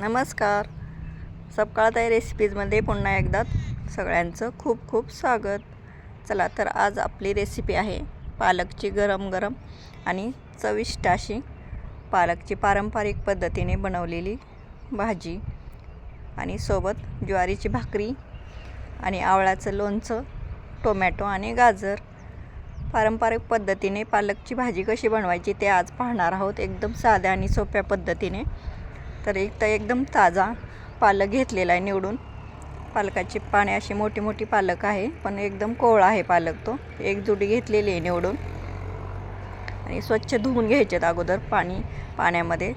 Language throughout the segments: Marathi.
नमस्कार. सपकाळताई रेसिपीजमध्ये पुन्हा एकदा सगळ्यांचं खूप खूप स्वागत. चला तर आज आपली रेसिपी आहे पालकची गरम गरम आणि चविष्ट अशी पालकची पारंपरिक पद्धतीने बनवलेली भाजी आणि सोबत ज्वारीची भाकरी आणि आवळाचं लोणचं टोमॅटो आणि गाजर. पारंपरिक पद्धतीने पालकची भाजी कशी बनवायची ते आज पाहणार आहोत. एकदम साध्या आणि सोप्या पद्धतीने तर एक तर एकदम ताजा पालक घेतलेला आहे निवडून. पालकाची पाने अशी मोठी मोठी पालक आहे पण एकदम कोवळा आहे पालक तो. एक जुडी घेतलेली आहे निवडून. आणि स्वच्छ धुवून घ्यायचेत अगोदर पाणी पाण्यामध्ये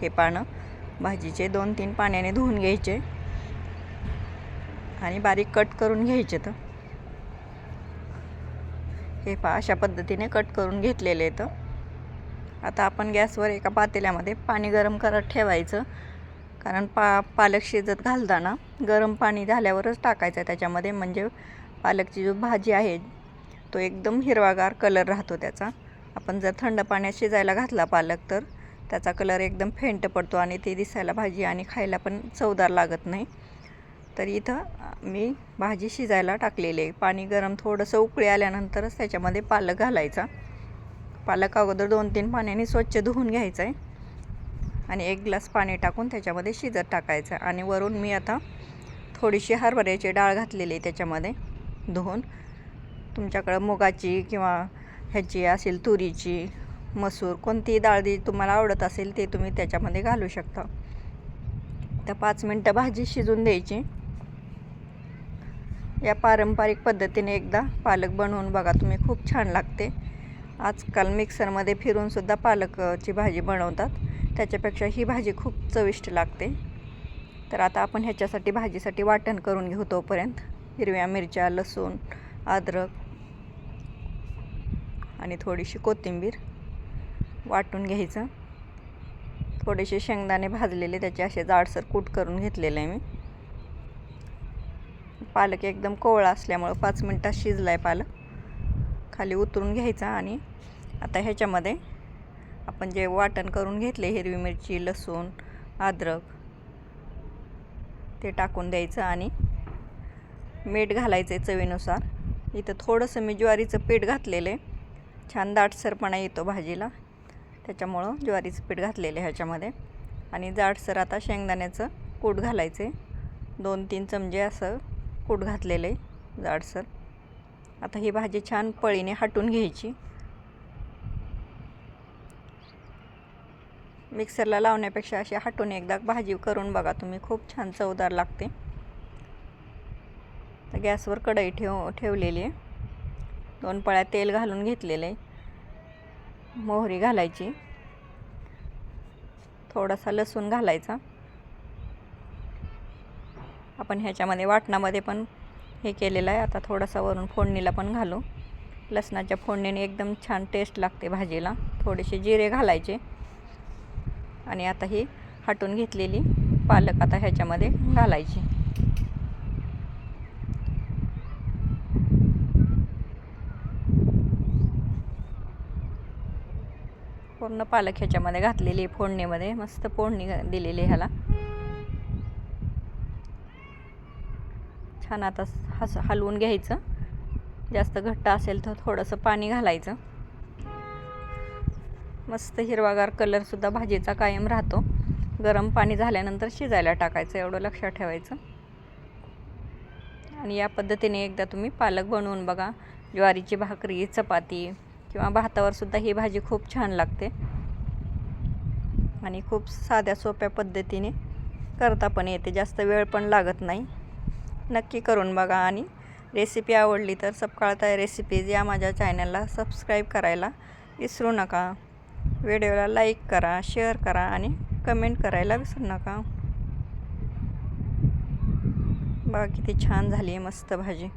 हे पानं. भाजीचे दोन तीन पाण्याने धुवून घ्यायचे. आणि बारीक कट करून घ्यायचे तर हे पा अशा पद्धतीने कट करून घेतलेले आहेत. आता आपण गॅसवर एका पातेल्यामध्ये पाणी गरम करत ठेवायचं. कारण पा पालक शिजत घालताना गरम पाणी झाल्यावरच टाकायचं आहे त्याच्यामध्ये. म्हणजे पालकची जो भाजी आहे तो एकदम हिरवागार कलर राहतो त्याचा. आपण जर थंड पाण्यात शिजायला घातला पालक तर त्याचा कलर एकदम फेंट पडतो आणि ते दिसायला भाजी आणि खायला पण चवदार लागत नाही. तर इथं मी भाजी शिजायला टाकलेली आहे. पाणी गरम थोडंसं उकळी आल्यानंतरच त्याच्यामध्ये पालक घालायचा. पालक अगोदर दोन तीन पाण्याने स्वच्छ धुवून घ्यायचं आहे आणि एक ग्लास पाणी टाकून त्याच्यामध्ये शिजत टाकायचं. आणि वरून मी आता थोडीशी हरभऱ्याची डाळ घातलेली आहे त्याच्यामध्ये धुवून. तुमच्याकडं मुगाची किंवा ह्याची असेल तुरीची मसूर कोणतीही डाळ जी तुम्हाला आवडत असेल ते तुम्ही त्याच्यामध्ये घालू शकता. तर पाच मिनटं भाजी शिजून द्यायची. या पारंपरिक पद्धतीने एकदा पालक बनवून बघा तुम्ही खूप छान लागते. आजकाल मिक्सरमध्ये फिरूनसुद्धा पालकची भाजी बनवतात. त्याच्यापेक्षा ही भाजी खूप चविष्ट लागते. तर आता आपण ह्याच्यासाठी भाजीसाठी वाटण करून घेऊ तोपर्यंत. हिरव्या मिरच्या लसूण अद्रक आणि थोडीशी कोथिंबीर वाटून घ्यायचं. थोडेसे शेंगदाणे भाजलेले त्याचे असे जाडसर कूट करून घेतलेले आहे मी. पालक एकदम कोवळा असल्यामुळं पाच मिनटात शिजला आहे पालक. खाली उतरून घ्यायचा आणि आता ह्याच्यामध्ये आपण जे वाटण करून घेतले हिरवी मिरची लसूण अद्रक ते टाकून द्यायचं आणि मीठ घालायचं आहे चवीनुसार. इथं थोडंसं मी ज्वारीचं पीठ घातलेलं आहे. छान दाटसरपणा येतो भाजीला. त्याच्यामुळं ज्वारीचं पीठ घातलेलं आहे ह्याच्यामध्ये. आणि जाडसर आता शेंगदाण्याचं कूट घालायचं आहे दोन तीन चमचे असं कूट घातलेलं आहे जाडसर. आता ही भाजी छान पळीने हटून घ्यायची. मिक्सरला लावण्यापेक्षा अशी हटून एकदा भाजी करून बघा तुम्ही खूप छान चवदार लागते. तर गॅसवर कढई ठेव ठेवलेली आहे. दोन पळ्या तेल घालून घेतलेलं आहे. मोहरी घालायची. थोडासा लसूण घालायचा. आपण ह्याच्यामध्ये वाटणामध्ये पण हे केलेलं आहे. आता थोडासा वरून फोडणीला पण घालू. लसणाच्या फोडणीने एकदम छान टेस्ट लागते भाजीला. थोडेसे जिरे घालायचे. आणि आता ही हटून घेतलेली पालक आता ह्याच्यामध्ये घालायची. पूर्ण पालक ह्याच्यामध्ये घातलेली फोडणीमध्ये. मस्त फोडणी दिलेली ह्याला. छान आता हस हलवून घ्यायचं. जास्त घट्ट असेल तर थोडंसं पाणी घालायचं. मस्त हिरवागार कलरसुद्धा भाजीचा कायम राहतो. गरम पाणी झाल्यानंतर शिजायला टाकायचं एवढं लक्षात ठेवायचं. आणि या पद्धतीने एकदा तुम्ही पालक बनवून बघा. ज्वारीची भाकरी चपाती किंवा भातावरसुद्धा ही भाजी खूप छान लागते. आणि खूप साध्या सोप्या पद्धतीने करता पण येते. जास्त वेळ पण लागत नाही. नक्की करून बघा. आणि रेसिपी आवडली तर सपकाळताय रेसिपीज या माझ्या चॅनलला सबस्क्राईब करायला विसरू नका. व्हिडिओला लाईक करा शेअर करा आणि कमेंट करायला विसरू नका. बघा किती छान झाली आहे मस्त भाजी.